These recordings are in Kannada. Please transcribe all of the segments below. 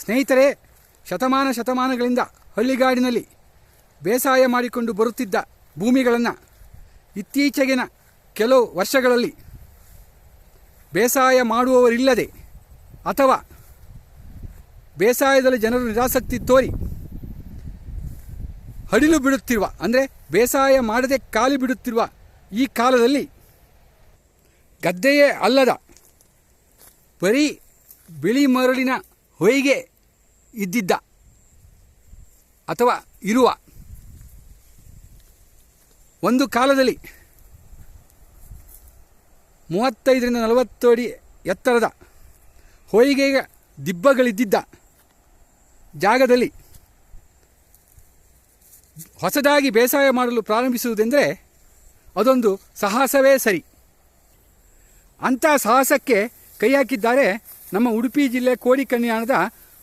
ಸ್ನೇಹಿತರೆ, ಶತಮಾನ ಶತಮಾನಗಳಿಂದ ಹಳ್ಳಿಗಾಡಿನಲ್ಲಿ ಬೇಸಾಯ ಮಾಡಿಕೊಂಡು ಬರುತ್ತಿದ್ದ ಭೂಮಿಗಳನ್ನು ಇತ್ತೀಚೆಗಿನ ಕೆಲವು ವರ್ಷಗಳಲ್ಲಿ ಬೇಸಾಯ ಮಾಡುವವರಿಲ್ಲದೆ ಅಥವಾ ಬೇಸಾಯದಲ್ಲಿ ಜನರು ನಿರಾಸಕ್ತಿ ತೋರಿ ಹಡಿಲು ಬಿಡುತ್ತಿರುವ, ಅಂದರೆ ಬೇಸಾಯ ಮಾಡದೆ ಖಾಲಿ ಬಿಡುತ್ತಿರುವ ಈ ಕಾಲದಲ್ಲಿ ಗದ್ದೆಯೇ ಅಲ್ಲದ ಬರೀ ಬಿಳಿ ಮರಳಿನ ಹೊಯ್ಗೆ ಇದ್ದಿದ್ದ ಅಥವಾ ಇರುವ ಒಂದು ಕಾಲದಲ್ಲಿ ಮೂವತ್ತೈದರಿಂದ ನಲವತ್ತು ಅಡಿ ಎತ್ತರದ ಹೊಯಿಗೆ ದಿಬ್ಬಗಳಿದ್ದಿದ್ದ ಜಾಗದಲ್ಲಿ ಹೊಸದಾಗಿ ಬೇಸಾಯ ಮಾಡಲು ಪ್ರಾರಂಭಿಸುವುದೆಂದರೆ ಅದೊಂದು ಸಾಹಸವೇ ಸರಿ. ಅಂಥ ಸಾಹಸಕ್ಕೆ ಕೈ ಹಾಕಿದ್ದಾರೆ ನಮ್ಮ ಉಡುಪಿ ಜಿಲ್ಲೆ ಕೋಡಿಕನ್ಯಾಣದ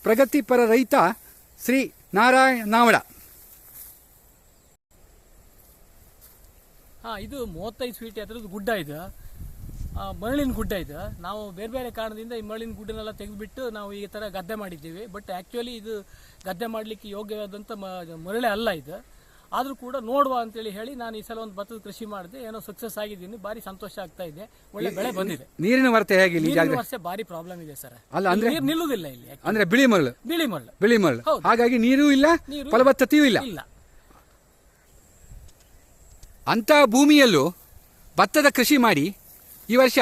ಪ್ರಗತಿಪರ ರೈತ ಶ್ರೀ ನಾರಾಯಣ ನಾವಳ. ಹಾ, ಇದು ಮೂವತ್ತೈದು ಫೀಟ್ ಎತ್ತರದ ಗುಡ್ಡ ಇದು. ಮರಳಿನ ಗುಡ್ಡ ಇದು. ನಾವು ಬೇರೆ ಬೇರೆ ಕಾರಣದಿಂದ ಈ ಮರಳಿನ ಗುಡ್ಡನೆಲ್ಲ ತೆಗೆದುಬಿಟ್ಟು ನಾವು ಈ ಥರ ಗದ್ದೆ ಮಾಡಿದ್ದೀವಿ. ಬಟ್ ಆ್ಯಕ್ಚುಲಿ ಇದು ಗದ್ದೆ ಮಾಡಲಿಕ್ಕೆ ಯೋಗ್ಯವಾದಂಥ ಮರಳೆ ಅಲ್ಲ ಇದು. ಆದರೂ ಕೂಡ ನೋಡುವ ಅಂತೇಳಿ ಹೇಳಿ ನಾನು ಈ ಸಲ ಒಂದು ಭತ್ತದ ಕೃಷಿ ಮಾಡಿದೆ ಏನೋ ಸಕ್ಸಸ್ ಆಗಿದ್ದೀನಿ ಭಾರಿ ಸಂತೋಷ ಆಗ್ತಾ ಇದೆ. ಒಳ್ಳೆ ಬೆಳೆ ಬಂದಿದೆ. ನೀರಿನ ವರ್ತೆ ಹೇಗೆ ನೀರಿನ ವರ್ಷ ಭಾರಿ ಪ್ರಾಬ್ಲಮ್ ಇದೆ ಸರ್. ಅಲ್ಲ, ಅಂದ್ರೆ- ನೀರು ನಿಲ್ಲುವುದಿಲ್ಲ ಇಲ್ಲಿ ಅಂದ್ರೆ ಬಿಳಿ ಮರಳು? ಬಿಳಿ ಮರಳು. ಬಿಳಿ ಮರಳು. ಹಾಗಾಗಿ ನೀರು ಇಲ್ಲ ಫಲವತ್ತತೆಯೂ ಇಲ್ಲ. ಇಲ್ಲ. ಅಂತ ಭೂಮಿಯಲ್ಲೂ ಭತ್ತದ ಕೃಷಿ ಮಾಡಿ ಈ ವರ್ಷ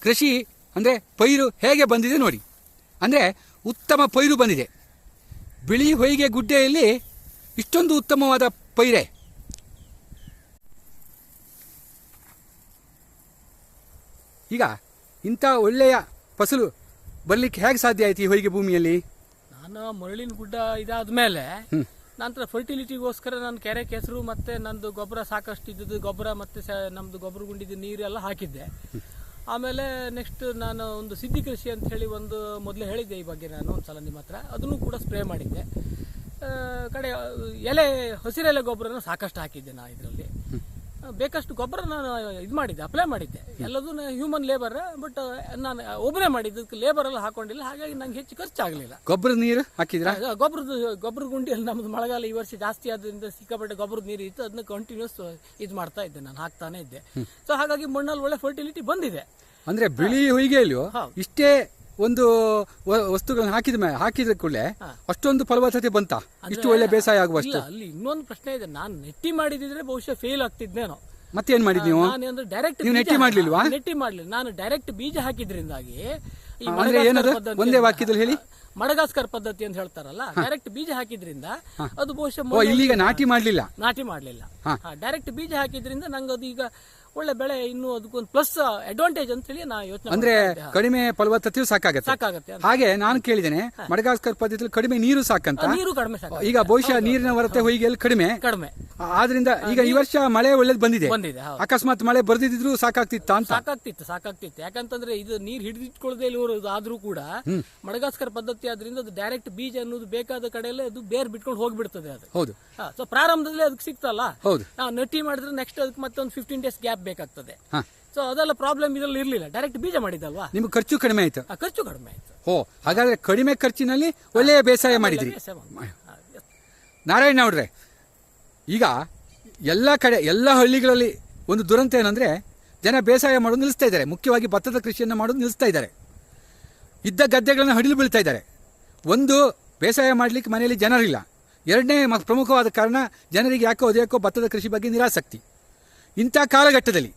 ಕೃಷಿ ಅಂದ್ರೆ ಪೈರು ಹೇಗೆ ಬಂದಿದೆ ನೋಡಿ. ಅಂದ್ರೆ ಉತ್ತಮ ಪೈರು ಬಂದಿದೆ. ಬಿಳಿ ಹೊಯ್ಗೆ ಗುಡ್ಡೆಯಲ್ಲಿ ಇಷ್ಟೊಂದು ಉತ್ತಮವಾದ ಪೈರೆ. ಈಗ ಇಂಥ ಒಳ್ಳೆಯ ಫಸಲು ಬರ್ಲಿಕ್ಕೆ ಹೇಗೆ ಸಾಧ್ಯ ಆಯ್ತು ಈ ಹೊಯ್ಗೆ ಭೂಮಿಯಲ್ಲಿ? ನಾನು ಮರಳಿನ ಗುಡ್ಡ ಇದಾದ ಮೇಲೆ ನಂತರ ಫರ್ಟಿಲಿಟಿಗೋಸ್ಕರ ನಾನು ಕೆರೆ ಕೆಸರು ಮತ್ತೆ ನಂದು ಗೊಬ್ಬರ ಸಾಕಷ್ಟು ಇದ್ದದ್ದು ಗೊಬ್ಬರ ಮತ್ತೆ ನಮ್ದು ಗೊಬ್ಬರ ಗುಂಡಿದ್ದು ನೀರೆಲ್ಲ ಹಾಕಿದ್ದೆ. ಆಮೇಲೆ ನೆಕ್ಸ್ಟ್ ನಾನು ಒಂದು ಸಿದ್ಧಿ ಕೃಷಿ ಅಂತ ಹೇಳಿ ಒಂದು ಮೊದಲು ಹೇಳಿದ್ದೆ ಈ ಬಗ್ಗೆ ನಾನು ಒಂದ್ಸಲ ನಿಮ್ಮ ಹತ್ರ. ಅದನ್ನು ಕೂಡ ಸ್ಪ್ರೇ ಮಾಡಿದ್ದೆ. ಕಡೆ ಎಲೆ ಹಸಿರೆಲೆ ಗೊಬ್ಬರನ ಸಾಕಷ್ಟು ಹಾಕಿದ್ದೆ ನಾ ಇದರಲ್ಲಿ. ಬೇಕಷ್ಟು ಗೊಬ್ಬರ ನಾನು ಇದು ಮಾಡಿದ್ದೆ ಅಪ್ಲೈ ಮಾಡಿದ್ದೆ. ಎಲ್ಲದೂ ಹ್ಯೂಮನ್ ಲೇಬರ್ ಬಟ್ ನಾನು ಒಬ್ಬರೇ ಮಾಡಿದ್ದಕ್ಕೆ ಲೇಬರ್ ಎಲ್ಲ ಹಾಕೊಂಡಿಲ್ಲ ಹಾಗಾಗಿ ನಂಗೆ ಹೆಚ್ಚು ಖರ್ಚಾಗಲಿಲ್ಲ. ಗೊಬ್ಬರದ ನೀರು ಹಾಕಿದ್ರಾ? ಗೊಬ್ಬರದ ಗೊಬ್ಬರ ಗುಂಡಿಯಲ್ಲಿ ನಮ್ದು ಮಳೆಗಾಲ ಈ ವರ್ಷ ಜಾಸ್ತಿ ಆದ್ರಿಂದ ಸಿಕ್ಕಾಪಟ್ಟೆ ಗೊಬ್ಬರದ ನೀರು ಇತ್ತು ಅದನ್ನ ಕಂಟಿನ್ಯೂಸ್ ಇದು ಮಾಡ್ತಾ ಇದ್ದೆ ನಾನು ಹಾಕ್ತಾನೆ ಇದ್ದೆ. ಸೊ ಹಾಗಾಗಿ ಮಣ್ಣಲ್ಲಿ ಒಳ್ಳೆ ಫರ್ಟಿಲಿಟಿ ಬಂದಿದೆ. ಅಂದ್ರೆ ಬಿಳಿ ಹೊಯ್ಗೆಯಲ್ಲೂ ಹೌದು. ಇಷ್ಟೇ ಒಂದು ವಸ್ತುಗಳನ್ನು ಹಾಕಿದ ಮೇಲೆ ಹಾಕಿದ ಕೂಡಲೇ ಅಷ್ಟೊಂದು ಫಲವತ್ತತೆ ಬಂತ. ಇಷ್ಟು ಒಳ್ಳೆ ಬೇಸಾಯ ಆಗುವಷ್ಟು. ಅಲ್ಲಿ ಇನ್ನೊಂದು ಪ್ರಶ್ನೆ ಇದೆ. ನಾನು ನೆಟ್ಟಿ ಮಾಡಿದ್ರೆ ಬಹುಶಃ ಫೇಲ್ ಆಗ್ತಿದ್ನೇನೋ ಮತ್ತೇನ್ ಮಾಡಿದ್ ನೀವು? ಡೈರೆಕ್ಟ್ ನೀವು ನೆಟ್ಟಿ ಮಾಡ್ಲಿಲ್ವಾ? ನೆಟ್ಟಿ ಮಾಡ್ಲಿಲ್ಲ. ನಾನು ಡೈರೆಕ್ಟ್ ಬೀಜ ಹಾಕಿದ್ರಿಂದಾಗಿ ಅಂದ್ರೆ ಏನದು? ಒಂದೇ ವಾಕ್ಯದಲ್ಲಿ ಹೇಳಿ. ಮಡಗಾಸ್ಕರ್ ಪದ್ಧತಿ ಅಂತ ಹೇಳ್ತಾರಲ್ಲ ಡೈರೆಕ್ಟ್ ಬೀಜ ಹಾಕಿದ್ರಿಂದ ಅದು ಬಹುಶಃ ಇಲ್ಲಿಗ ನಾಟಿ ಮಾಡ್ಲಿಲ್ಲ. ನಾಟಿ ಮಾಡ್ಲಿಲ್ಲ. ಡೈರೆಕ್ಟ್ ಬೀಜ ಹಾಕಿದ್ರಿಂದ ನಂಗೆ ಅದು ಈಗ ಒಳ್ಳೆ ಬೆಳೆ ಇನ್ನು ಅದಕ್ಕೊಂದು ಪ್ಲಸ್ ಅಡ್ವಾಂಟೇಜ್ ಅಂತ ಹೇಳಿ ನಾ ಯೋಚನೆ ಅಂದ್ರೆ ಕಡಿಮೆ ಫಲವತ್ತತೆಯೂ ಸಾಕಾಗತ್ತೆ. ಸಾಕಾಗತ್ತೆ ಅಂತ. ಹಾಗೆ ನಾನು ಕೇಳಿದ್ದೇನೆ ಮಡಗಾಸ್ಕರ್ ಪದ್ಧತಿಯಲ್ಲಿ ಕಡಿಮೆ ನೀರು ಸಾಕಂತ. ನೀರು ಕಡಿಮೆ ಸಾಕ ಈಗ ಬಹುಶಃ ನೀರಿನ ಹೊರತೆ ಹೊಯ್ಗೆಯಲ್ಲಿ ಕಡಿಮೆ. ಕಡಿಮೆ. ಆ- ಆದ್ರಿಂದ ಈಗ ಈ ವರ್ಷ ಮಳೆ ಒಳ್ಳೇದು ಬಂದಿದೆ. ಬಂದಿದೆ ಹೌದು. ಅಕಸ್ಮಾತ್ ಮಳೆ ಬರ್ದಿದ್ರು ಸಾಕಾಗ್ತಿತ್ತ ಅಂತ? ಸಾಕಾಗ್ತಿತ್ತು ಸಾಕಾಗ್ತಿತ್ತು. ಯಾಕಂತಂದ್ರೆ ಇದು ನೀರ್ ಹಿಡಿದಿಟ್ಕೊಳ್ಳದೆ ಇಲ್ಲಿ ಆದ್ರೂ ಕೂಡ ಮಡಗಾಸ್ಕರ್ ಪದ್ಧತಿ ಆದ್ರಿಂದ ಅದು ಡೈರೆಕ್ಟ್ ಬೀಜ ಅನ್ನೋದು ಬೇಕಾದ ಕಡೆಯಲ್ಲೇ ಅದು ಬೇರ್ ಬಿಟ್ಕೊಂಡು ಹೋಗ್ಬಿಡ್ತದೆ ಅದು. ಹೌದು. ಸೊ ಪ್ರಾರಂಭದಲ್ಲಿ ಅದಕ್ಕೆ ಸಿಕ್ತಲ್ಲ ಹೌದು. ನಾವು ನಟಿ ಮಾಡಿದ್ರೆ ನೆಕ್ಸ್ಟ್ ಅದಕ್ಕೆ ಮತ್ತೊಂದು ಫಿಫ್ಟೀನ್ ಡೇಸ್ ಗ್ಯಾಪ್ ಬೇಕಾಗ್ತದೆ ಸೊ ಅದೆಲ್ಲ ಪ್ರಾಬ್ಲಮ್ ಇದರಲ್ಲಿ ಇರಲಿಲ್ಲ. ಡೈರೆಕ್ಟ್ ಬೀಜ ಮಾಡಿದಲ್ವಾ ನಿಮ್ಗೆ ಖರ್ಚು ಕಡಿಮೆ ಆಯ್ತು. ಆ ಖರ್ಚು ಕಡಿಮೆ ಆಯ್ತು. ಓ ಹಾಗಾದ್ರೆ ಕಡಿಮೆ ಖರ್ಚಿನಲ್ಲಿ ಒಳ್ಳೆಯ ಬೇಸಾಯ ಮಾಡಿದ್ರಿ. ನಾರಾಯಣ ಅವ್ರೆ ಈಗ ಎಲ್ಲ ಕಡೆ ಎಲ್ಲ ಹಳ್ಳಿಗಳಲ್ಲಿ ಒಂದು ದುರಂತ ಏನಂದ್ರೆ ಜನ ಬೇಸಾಯ ಮಾಡೋದು ನಿಲ್ಲಿಸ್ತಾ ಇದ್ದಾರೆ. ಮುಖ್ಯವಾಗಿ ಭತ್ತದ ಕೃಷಿಯನ್ನು ಮಾಡೋದು ನಿಲ್ಲಿಸ್ತಾ ಇದ್ದಾರೆ. ಇದ್ದ ಗದ್ದೆಗಳನ್ನು ಹಡಿಲು ಬೀಳ್ತಾ ಇದ್ದಾರೆ. ಒಂದು ಬೇಸಾಯ ಮಾಡಲಿಕ್ಕೆ ಮನೆಯಲ್ಲಿ ಜನರಿಲ್ಲ. ಎರಡನೇ ಪ್ರಮುಖವಾದ ಕಾರಣ ಜನರಿಗೆ ಯಾಕೋ ಅದ್ಯಾಕೋ ಭತ್ತದ ಕೃಷಿ ಬಗ್ಗೆ ನಿರಾಸಕ್ತಿ. ಇಂಥ ಕಾಲಘಟ್ಟದಲ್ಲಿ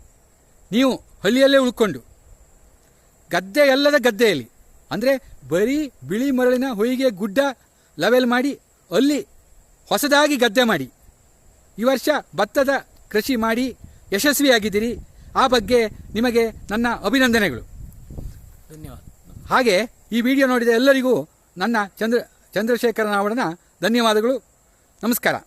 ನೀವು ಹಳ್ಳಿಯಲ್ಲೇ ಉಳ್ಕೊಂಡು ಗದ್ದೆ ಅಲ್ಲದ ಗದ್ದೆಯಲ್ಲಿ ಅಂದರೆ ಬರೀ ಬಿಳಿ ಮರಳಿನ ಹೊಯಿಗೆ ಗುಡ್ಡ ಲೆವೆಲ್ ಮಾಡಿ ಅಲ್ಲಿ ಹೊಸದಾಗಿ ಗದ್ದೆ ಮಾಡಿ ಈ ವರ್ಷ ಭತ್ತದ ಕೃಷಿ ಮಾಡಿ ಯಶಸ್ವಿಯಾಗಿದ್ದೀರಿ. ಆ ಬಗ್ಗೆ ನಿಮಗೆ ನನ್ನ ಅಭಿನಂದನೆಗಳು. ಧನ್ಯವಾದ. ಹಾಗೆ ಈ ವಿಡಿಯೋ ನೋಡಿದ ಎಲ್ಲರಿಗೂ ನನ್ನ ಚಂದ್ರ ಚಂದ್ರಶೇಖರ ನಾವಡನ ಧನ್ಯವಾದಗಳು. ನಮಸ್ಕಾರ.